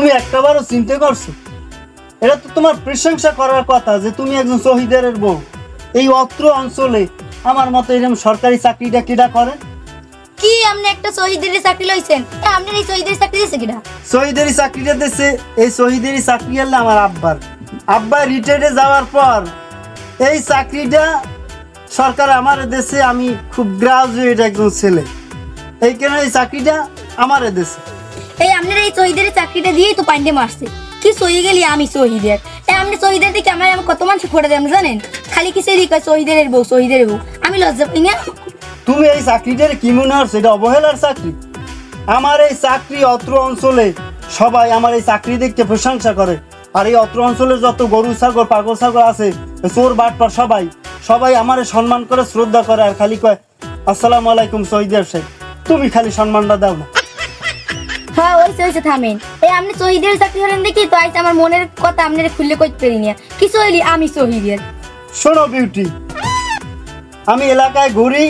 তুমি একটাবারও চিন্তা করছ এটা তো তোমার প্রশংসা করার কথা যে তুমি একজন শহীদের বউ। এই অত্র অঞ্চলে আমার মতো এরকম সরকারি চাকরিটা কিটা করে? কি আপনি একটা শহীদের চাকরি লইছেন? এ, আপনার এই শহীদের চাকরি দিয়েছে কিনা শহীদেরই চাকরিটা দিচ্ছে এই শহীদেরই চাকরি হলে আমার আব্বার। আব্বা রিটায়ার্ডে যাওয়ার পর এই চাকরিটা সরকার আমার দেশে আমি খুব গ্রাজুয়েট একজন ছেলে। এই কেন এই চাকরিটা আমার দেশে এই আপনার এই শহীদের চাকরিটা দিয়েই তো পান্ডে মারছে। কি সহি গেলি আমি শহীদের। এই আপনি শহীদের দিকে আমার আমার কত মানুষ ফোটে দেন জানেন? খালি কিসের দিকে শহীদের বউ শহীদের বউ। আমি লজ্জা পাই না? তুমি এই চাকরিটার কি মনে হচ্ছে এটা অবহেলার চাকরি। আমার এই চাকরি অত্র অঞ্চলে সবাই আমার এই চাকরি দেখতে প্রশংসা করে। আর এই অত্র অঞ্চলের যত গরু ছাগল, পাগল ছাগল আছে, চোর, বাটপার, সবাই সবাই আমারে সম্মান করে, শ্রদ্ধা করে আর খালি কয়, আসসালামু আলাইকুম সৈদিয়ার সাহেব তুমি খালি সম্মানটা দাও না। হ্যাঁ ওইসে ওইসে থামেন। এই আপনি শহীদের চাকরি হলেন দেখি তো আইসা আমার মনের কথা আপনার খুললে কইতে পারি না কি সহিলি আমি শহীদের। শোনো বিউটি আমি এলাকায় ঘুরি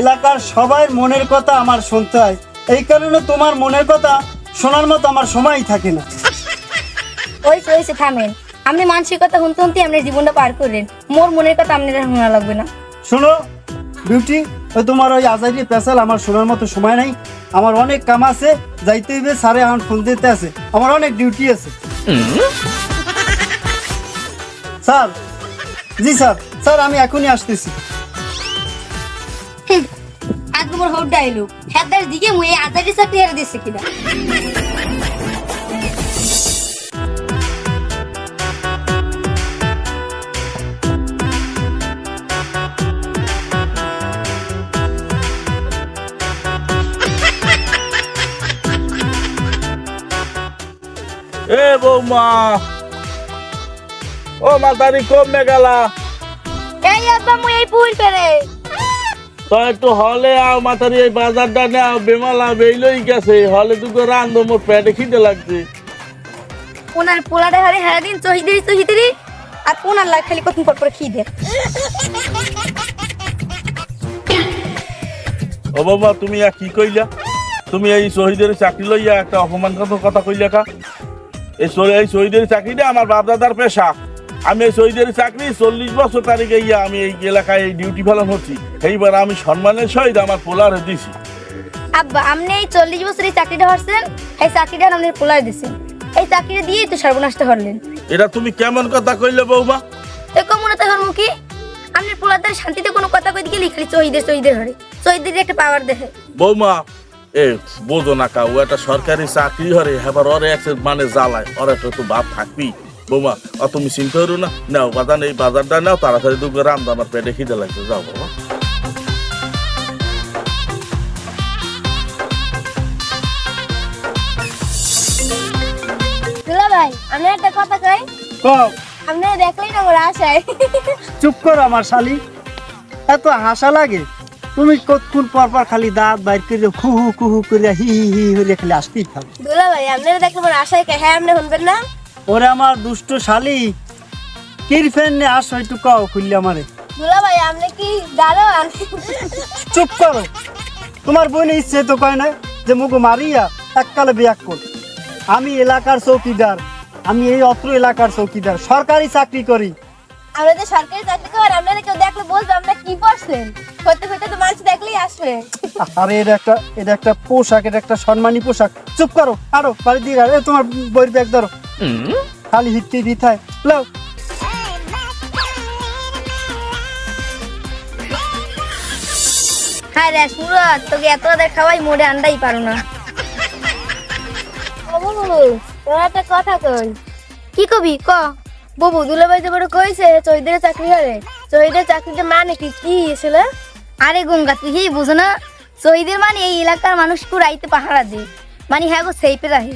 এলাকার সবার মনের কথা আমার শুনতে হয়। এই কারণে তোমার মনের কথা শোনার মতো আমার সময়ই থাকে না। ওইসে ওইসে থামেন। আপনি মানসিক কথা শুনতে শুনতে আপনার জীবনটা পার করলেন। মোর মনের কথা আপনার আর শোনা লাগবে না। শোনো বিউটি ওই তোমার ওই আজারি পেশাল আমার শোনার মতো সময় নাই। আমার অনেক কাম আছে যাইতে হইবে সারে আমার ফোন দিতে আছে। আমার অনেক ডিউটি আছে। স্যার, জি স্যার স্যার, আমি এখনই আসতেছি। আজ তোমার হোট ডাইলু হ্যাঁ দিকে মুই আজারি চাকরি হারে দিছে কিনা? বৌমা ও মাতারি কমে গেলা। এই আব্বা মুই এই পুল। পেরে তো একটু হলে আও মাতারি এই বাজারটা নেও বেমালা বেইলই গেছে। হলে তুকে রান্ধো মোর পেটে খিদে লাগছে। ওনার পোলারে হারে হারা দিন শহীদের শহীদের আর ওনার লাগ খালি কত পর পর খিদে। ও বাবা তুমি কি কইলা? তুমি এই শহীদের চাকরি লইয়া একটা অপমানজনক কথা কইলা কা? এই এই শহীদের চাকরিটা আমার বাপ দাদার পেশা। আমি এই শহীদের চাকরি চল্লিশ বছর তারিখে ইয়া আমি এই এলাকায় এই ডিউটি ফেলান হচ্ছি এইবার আমি সম্মানের সহিত আমার পোলারে দিছি। আব্বা আপনি এই চল্লিশ বছর এই চাকরিটা হরছেন এই চাকরিটা আপনার পোলার দিছেন এই চাকরিটা দিয়েই তো সর্বনাশটা হরলেন এটা তুমি কেমন কথা কইলে বৌমা? এরকম মনে তো হরমু কি? আপনার পোলাদের শান্তিতে কোনো কথা কইতে গেলে খালি শহীদের শহীদের হরে। শহীদের একটা পাওয়ার দেখে। বৌমা এ বোঝো না কা ও একটা সরকারি চাকরি হরে হেবার ওরে একটা মানে জ্বালায়। ওর একটা তো ভাব থাকবি। বৌমা অ তুমি চিন্তা করো না নাও বাজান এই বাজারটা নাও তাড়াতাড়ি দুটো রান্ধ আমার পেটে খিদে লাগছে যাও বাবা ভাই আমি একটা কথা কই? আপনি দেখলেই না আমার আশায়। চুপ করো আমার শালি এত হাসা লাগে। তুমি কতক্ষণ পর পর খালি দাঁত বাইর করে খুহু কুহু করে হি হি হি হইলে খালি আসতেই থাকো। দুলা ভাই আপনারা দেখলে আমার আশায় কে? হ্যাঁ আপনি শুনবেন না? ওরে আমার দুষ্ট শালি কিরফেন নে আস একটু কও খুললে আমারে। দুলা ভাই আপনি কি দাঁড়ান চুপ করো। তোমার বোনের ইচ্ছে তো কয় না যে মুগো মারিয়া এককালে বিয়াক কর আমি এলাকার চৌকিদার আমি এই অত্র এলাকার চৌকিদার। সরকারি চাকরি করি আমরা তো সরকারি চাকরি করেন আপনারা কেউ দেখলে বলবে আমরা কি পড়ছেন? করতে করতে তো মানুষ দেখলেই আসবে। আরে এটা একটা এটা একটা পোশাক এটা একটা সম্মানী পোশাক। চুপ করো আরও বাড়ি দিয়ে আরও, তোমার বইয়ের ব্যাগ ধরো। খালি হিটকে দিথায় লাও। হ্যাঁ রে সুরত তোকে এত আদার খাওয়াই মোড়ে আন্দাই পারো না। তোর একটা কথা কই। কি কবি ক? ববু দুলাভাই যে বড় কইছে চৈদের চাকরি হরে চৈদের চাকরিটা মানে কি? কি ছিল? আরে গঙ্গা তুই হি বুঝো না? শহীদের মানে এই এলাকার মানুষকে রাইতে পাহারা দে মানে হ্যাঁ গো সেইপে রাহে।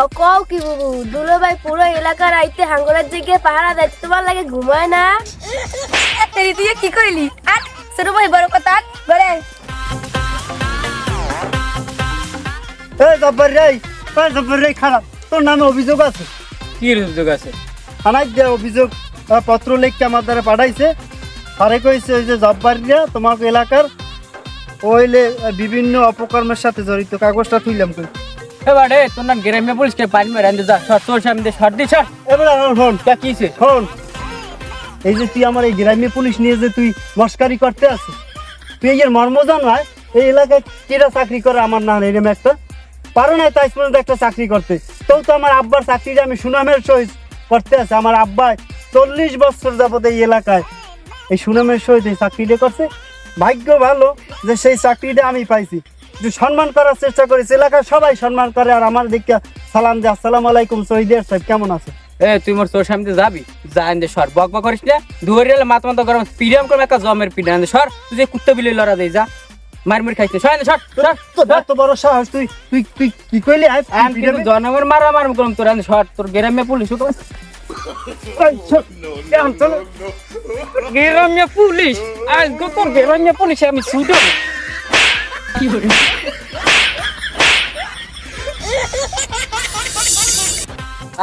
ও কও কি বাবু দুলাভাই পুরো এলাকার আইতে হাঙ্গরের দিকে পাহারা দেয় তোমার লাগে ঘুমায় না? তেরি তুই কি কইলি? আর শুরু ভাই বড় কথা আর বলে। এ জব্বার রে এই জব্বার রে খারাপ তোর নামে অভিযোগ আছে। কি অভিযোগ আছে? থানায় যে অভিযোগ পত্র লিখকে আমার দ্বারা পাঠাইছে তারে কইছে ওই যে জব্বারিরা তোমাকে এলাকার ওইলে বিভিন্ন অপকর্মের সাথে জড়িত কাগজটা তুললাম কই? এবারে তোর না গ্রামে পুলিশকে পানি মেরে আনতে যা শর্ট তোর সামনে শর্ট দি শর্ট এবার ফোন তা কিছে ফোন এই যে তুই আমার এই গ্রাম্য পুলিশ নিয়ে যে তুই মস্কারি করতে আছিস তুই এর মর্ম জানায় এই এলাকায় কিরা চাকরি করে আমার না এরকম একটা? পারো না তাই পর্যন্ত একটা চাকরি করতে। তো তো আমার আব্বার চাকরিটা আমি সুনামের সহিত করতে আছে আমার আব্বাই। চল্লিশ বছর যাবত এই এলাকায় এই সুনামের সহিত এই চাকরিটা করছে। ভাগ্য ভালো যে সেই চাকরিটা আমি পাইছি। যে সম্মান করার চেষ্টা করেছি। এলাকার সবাই সম্মান করে আর আমার দিকে সালাম যে আসসালামু আলাইকুম শহীদের সাহেব, কেমন আছে এ, তুই মোর তোর সামনে যাবি? যা আনতে সর বক বক করিস না। দুয়ারে মাথা মাথা গরম পিডিয়াম করবে একটা জমের পিডা আনতে সর। তুই কুত্তা বিলে লড়া দেই, যা। মার মার খাইতে সর আনতে সর সর তো বড় সাহস তুই তুই তুই কি কইলি? আই আমি জনগণ মারা মার করলাম তোর আনতে সর তোর গ্রামে পুলিশ হুকুম গ্রামে পুলিশ আজ গো তোর গ্রামে পুলিশ আমি ছুটে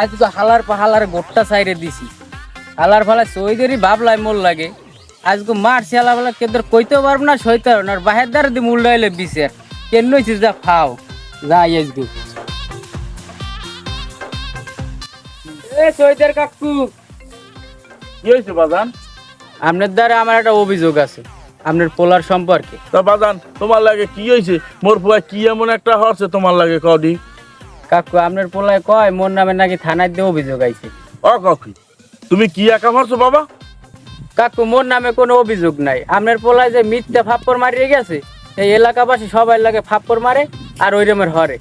আজ তো হালার পা হালার গোট্টা সাইডে দিছি। হালার ফালা সইদেরই ভাবলাই মোর লাগে। আজকে মারছি হালা ফালা কেদর কইতেও পারব না সইতে পারব না। আর বাহের দ্বারা দি মূল্য এলে বিশের কেন যা খাও? যা আজকে। এ সইদের কাকু। কি হয়েছে বাজান? আপনার দ্বারা আমার একটা অভিযোগ আছে আপনার পোলার সম্পর্কে। তা বাজান তোমার লাগে কি হয়েছে মোর ফুয়া কি এমন একটা হচ্ছে তোমার লাগে কদি কাকু আপনার পোলায় কয় মোর নামে নাকি থানায় দিয়ে অভিযোগ আইছে। ও কাকি তুমি কি একা মারছো বাবা? কাকু, মোর নামে কোনো অভিযোগ নাই। আপনার পোলায় যে মিথ্যা ফাপ্পর মারিয়ে গেছে, এই এলাকাবাসী সবাই লাগে ফাপ্পর মারে আর ওই রমের হরে।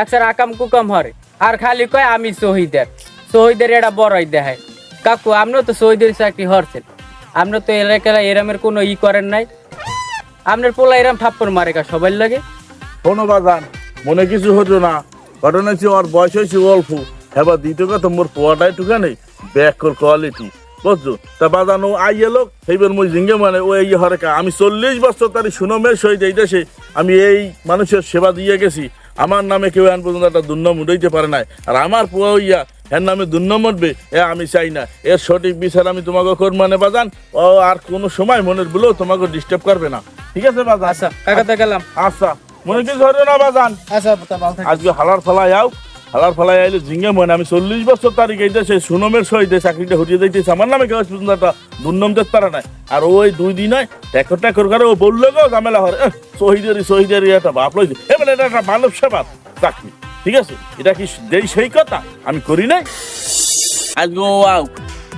একসার আকাম কুকাম হরে। আর খালি কয়, আমি শহীদের। শহীদের এটা বড়ই দেখায়। কাকু আপনিও তো শহীদের চাকরি হরছেন। আপনি তো এলাকায় এরমের কোনো ই করেন নাই। আপনার পোলা এরম ফাপ্পর মারে কা সবাই লাগে। শোনো বাজান, মনে কিছু হতো না। ঘটনা হচ্ছে ওর বয়স হয়েছে অল্প। এবার দ্বিতীয় কথা, মোর পোয়াটাই টুকানে ব্যাকর কোয়ালিটি। বুঝছ? তা বাজান আই এলো সেইবার মই জিঙ্গে মানে ও এই হরেকা আমি চল্লিশ বছর তার সুনমের সহিত এই দেশে আমি এই মানুষের সেবা দিয়ে গেছি। আমার নামে কেউ আন পর্যন্ত একটা দুর্নাম উঠাইতে পারে নাই। আর আমার পোয়া হইয়া এর নামে দুর্নাম উঠবে এ আমি চাই না। এর সঠিক বিচার আমি তোমাকে কর মানে বাজান। ও আর কোনো সময় মনের বলেও তোমাকে ডিস্টার্ব করবে না। ঠিক আছে বাজান? আচ্ছা কাকাতে গেলাম। আচ্ছা মনে কিছু হতো না বাজান? আচ্ছা। আজকে হালার ফলাই আও। হালার ফলাই আইলে জিঙ্গে মনে আমি চল্লিশ বছর তারিখ এই দেশে, সুনমের সহিত চাকরিটা হরিয়ে দিতেছে। আমার নামে কেউ পর্যন্ত একটা দুর্নম দেখতে পারে নাই। আর ওই দুই দিন হয় ট্যাকর ট্যাকর করে ও বলল, গো, ঝামেলা হরে শহীদেরই শহীদেরই একটা বাপ লইছে এবার এটা একটা মানব সেবা চাকরি। ঠিক আছে? এটা কি যেই সেই কথা? আমি করি নাই। আজকে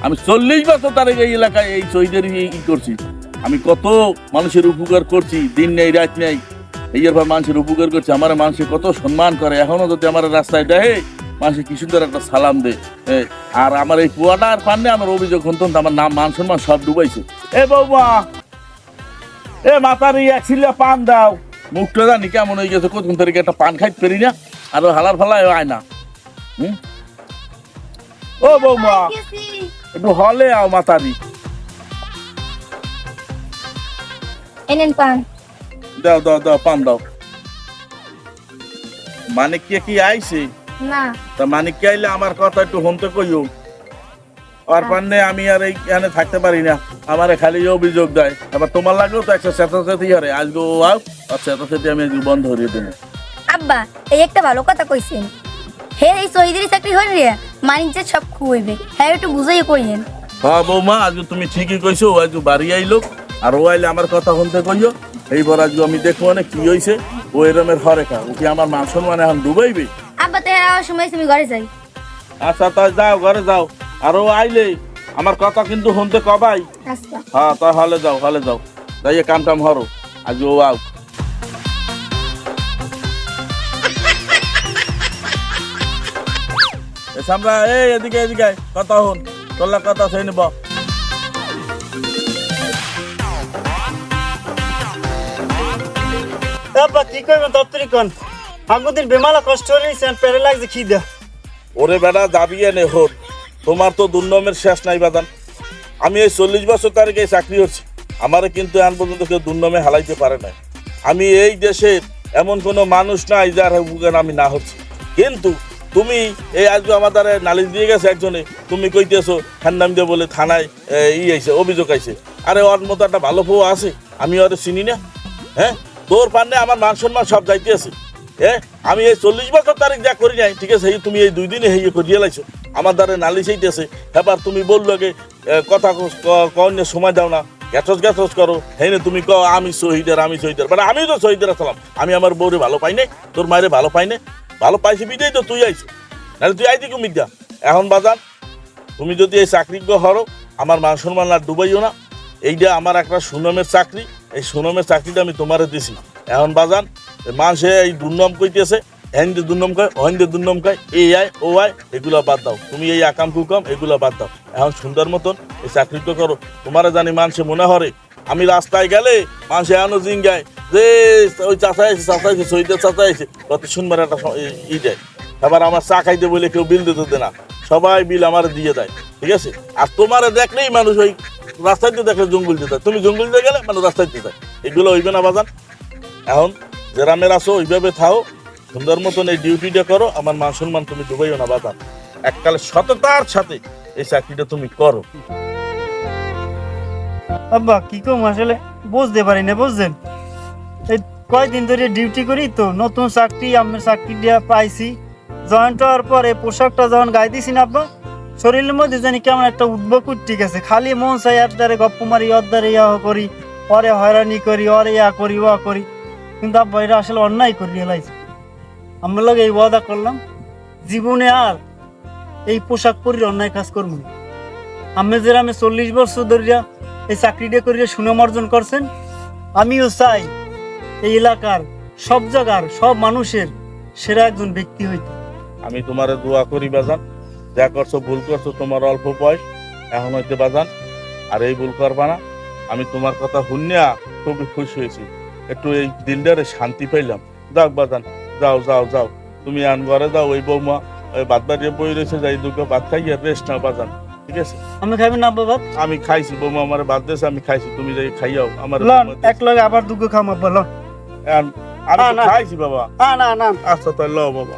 আমি চল্লিশ বছর তারিখ এই এলাকায় এই শহীদেরই ই করছি। আমি কত মানুষের উপকার করছি, দিন নেই, রাত নেই। এই এরপর মানুষের উপকার করছে আমার মানুষের কত সম্মান করে এখনও যদি আমার রাস্তায় দেয় মানুষের কি সুন্দর একটা সালাম দে। এ, আর আমার এই কুয়াটা আর পান্নে আমার অভিযোগ হন্তন আমার নাম মান সম্মান সব ডুবাইছে। এ বৌমা এ মাতারি এক সিলিয়া পান দাও। মুখটা জানি কেমন হয়ে গেছে কতক্ষণ তারিখে একটা পান খাইতে পারি না আর হালার ফালায় আয় না। হুম? ও বৌমা একটু হলে আও মাতারি। এনেন পান। দাও দাও দাও পান দাও। মানিক কে কি আইছে? না। তা মানিক কে আইলে আমার কথা একটু হনতে কইও। আর পান্নে আমি আর এইখানে থাকতে পারি না। আমারে খালি অভিযোগ দেয়। আবার তোমার লাগেও তো একটা সেতি হারে আজকে ও আও আর সেতি আমি আজকে বন্ধ হরিয়ে দেবো। আব্বা এই একটা ভালো কথা কইছেন। হে এই শহীদের চাকরি হল রে মানিক যে সব খুইবে হ্যাঁ একটু বুঝাই কইেন হ্যাঁ বৌমা আজকে তুমি ঠিকই কইছো ও আজকে বাড়ি আইলো আর ও আইলে আমার কথা শুনতে কইও। এইবার আজকে আমি দেখব না কি হইছে? ও এরমের হরেকা ও কি আমার মান সম্মান এখন ডুবাইবে? আব্বা তো হ্যাঁ সময় তুমি ঘরে যাই। আচ্ছা তাই যাও ঘরে যাও। আর ও আইলে আমার কথা কিন্তু শুনতে কবাই। আচ্ছা। হ্যাঁ তা হলে যাও হলে যাও। যাইয়ে কাম টাম হরো আজ ও আও এ সামরা এই এদিকে এদিকে কথা হন তোলা কথা সেই নিব আব্বা কি করবেন আগুদিন বেমালা কষ্ট হয়েছে পেরে লাগছে খিদা। ওরে বেটা যাবি এনে হোর তোমার তো দুর্নমের শেষ নাই বাদান। আমি এই চল্লিশ বছর তারিখে চাকরি হচ্ছি আমারে কিন্তু এখন পর্যন্ত কেউ দুর্নমে হালাইতে পারে নাই। আমি এই দেশের এমন কোনো মানুষ নাই যার উপকার আমি না হচ্ছি। কিন্তু তুমি এই আজকে আমার দ্বারা নালিশ দিয়ে গেছে একজনে, তুমি কইতেছো, হ্যান্ডাম দিয়ে বলে থানায় ই আইছে, অভিযোগ আইছে। আরে ওর মতো একটা ভালো ফো আছে, আমি ওরে চিনি না হ্যাঁ? তোর পান্নে আমার মান সম্মান সব যাইতে আছে। এ আমি এই চল্লিশ বছর তারিখ যা করি নাই ঠিক আছে তুমি এই দুই দিনে হেয়ে করিয়ে লাইছো। আমার দ্বারে নালিশ হইতেছে এবার তুমি বলল এ, কথা কন্য সময় দাও না। গ্যাথস গ্যাথস করো। না তুমি কও আমি শহীদের আমি শহীদের। মানে আমি তো শহীদের আসলাম। আমি আমার বউরে ভালো পাই নাই তোর মায়ের ভালো পাই নাই। ভালো পাইছি বিদেই তো তুই আইছো। নাহলে তুই আইতি কুমিদ্যা এখন বাজার তুমি যদি এই চাকরিজ্ঞ হরো আমার মান সম্মান আর ডুবাইও না। এইটা আমার একটা সুনামের চাকরি। এই সুনামের চাকরিটা আমি তোমারে দিছি। এখন বাজান মানুষে এই দুর্নাম কইতেছে হেন্দে দুর্নাম কয় অহেন্দে দুর্নাম কয় এই আয় ও আয় এগুলা বাদ দাও। তুমি এই আকাম কুকাম, এগুলা বাদ দাও। এখন সুন্দর মতন এই চাকরিটা করো। তোমারে জানি মানুষে মনে হরে, আমি রাস্তায় গেলে মানুষে এখনও জিঙ্গায়, যে ওই চাচা এসে চাচা এসে, শহীদের চাচা এসে, কত সুন্দর একটা ই- দেয়। এবার আমার চা খাইতে বলে কেউ বিল দিতে না। সবাই বিল আমার দিয়ে দেয়, ঠিক আছে? আর তোমার দেখলেই মানুষ ওই রাস্তায় দিয়ে দেখলে জঙ্গল দিতে তুমি জঙ্গল দিয়ে গেলে মানে রাস্তায় দিতে এগুলো হইবে না বাজান। এখন জেরামের আসো ওইভাবে থাও। সুন্দর মতন এই ডিউটিটা করো, আমার মান সম্মান তুমি ডুবাইও না বাজান। এককালে সততার সাথে এই চাকরিটা তুমি করো। আব্বা, কি কম আসলে? বুঝতে পারি না, বুঝছেন? এই কয়দিন ধরে ডিউটি করি তো, নতুন চাকরি আমার চাকরিটা পাইছি। জয়েন্ট হওয়ার পরে পোশাকটা যখন গায়ে দিছি না আব্বা শরীরের মধ্যে জানি কেমন একটা উদ্ভব ঠিক আছে, খালি মন চাই আর দ্বারে গপ্প মারি, ওর দ্বারে ইয়া করি অরে হয়রানি করি অরে ইয়া করি, ওয়া করি। কিন্তু আব্বা এটা আসলে অন্যায় করি এলাইছে আমরা লাগে এই ওয়াদা করলাম, জীবনে আর এই পোশাক পরি অন্যায় কাজ করব আমি যে আমি চল্লিশ বছর ধরিয়া এই চাকরিটা করিয়া সুনাম অর্জন করছেন, আমিও চাই এই এলাকার সব জায়গার, সব মানুষের সেরা একজন ব্যক্তি হইতে। আমি তোমার দোয়া করি, বাজান। যা করছ ভুল করছ তোমার অল্প বয়স এখন হইতে বাজান আর এই ভুল করবা না। আমি তোমার কথা শুনিয়া খুবই খুশি হয়েছি। একটু এই দিলটারে শান্তি পাইলাম। যাও বাজান যাও যাও যাও। তুমি আন ঘরে যাও ওই বৌমা ওই বাদ বাড়িয়ে বই রয়েছে যাই দুটো ভাত খাইয়া রেস্ট নাও বাজান ঠিক আছে? আমি খাইবেন না বাবা আমি খাইছি বৌমা আমার বাদ দিয়েছে আমি খাইছি। তুমি যাই খাইয়াও আমার এক লগে আবার দুগো খাম আব্বা লন। আমি না, খাইছি বাবা। না না না। আচ্ছা তাই ল বাবা।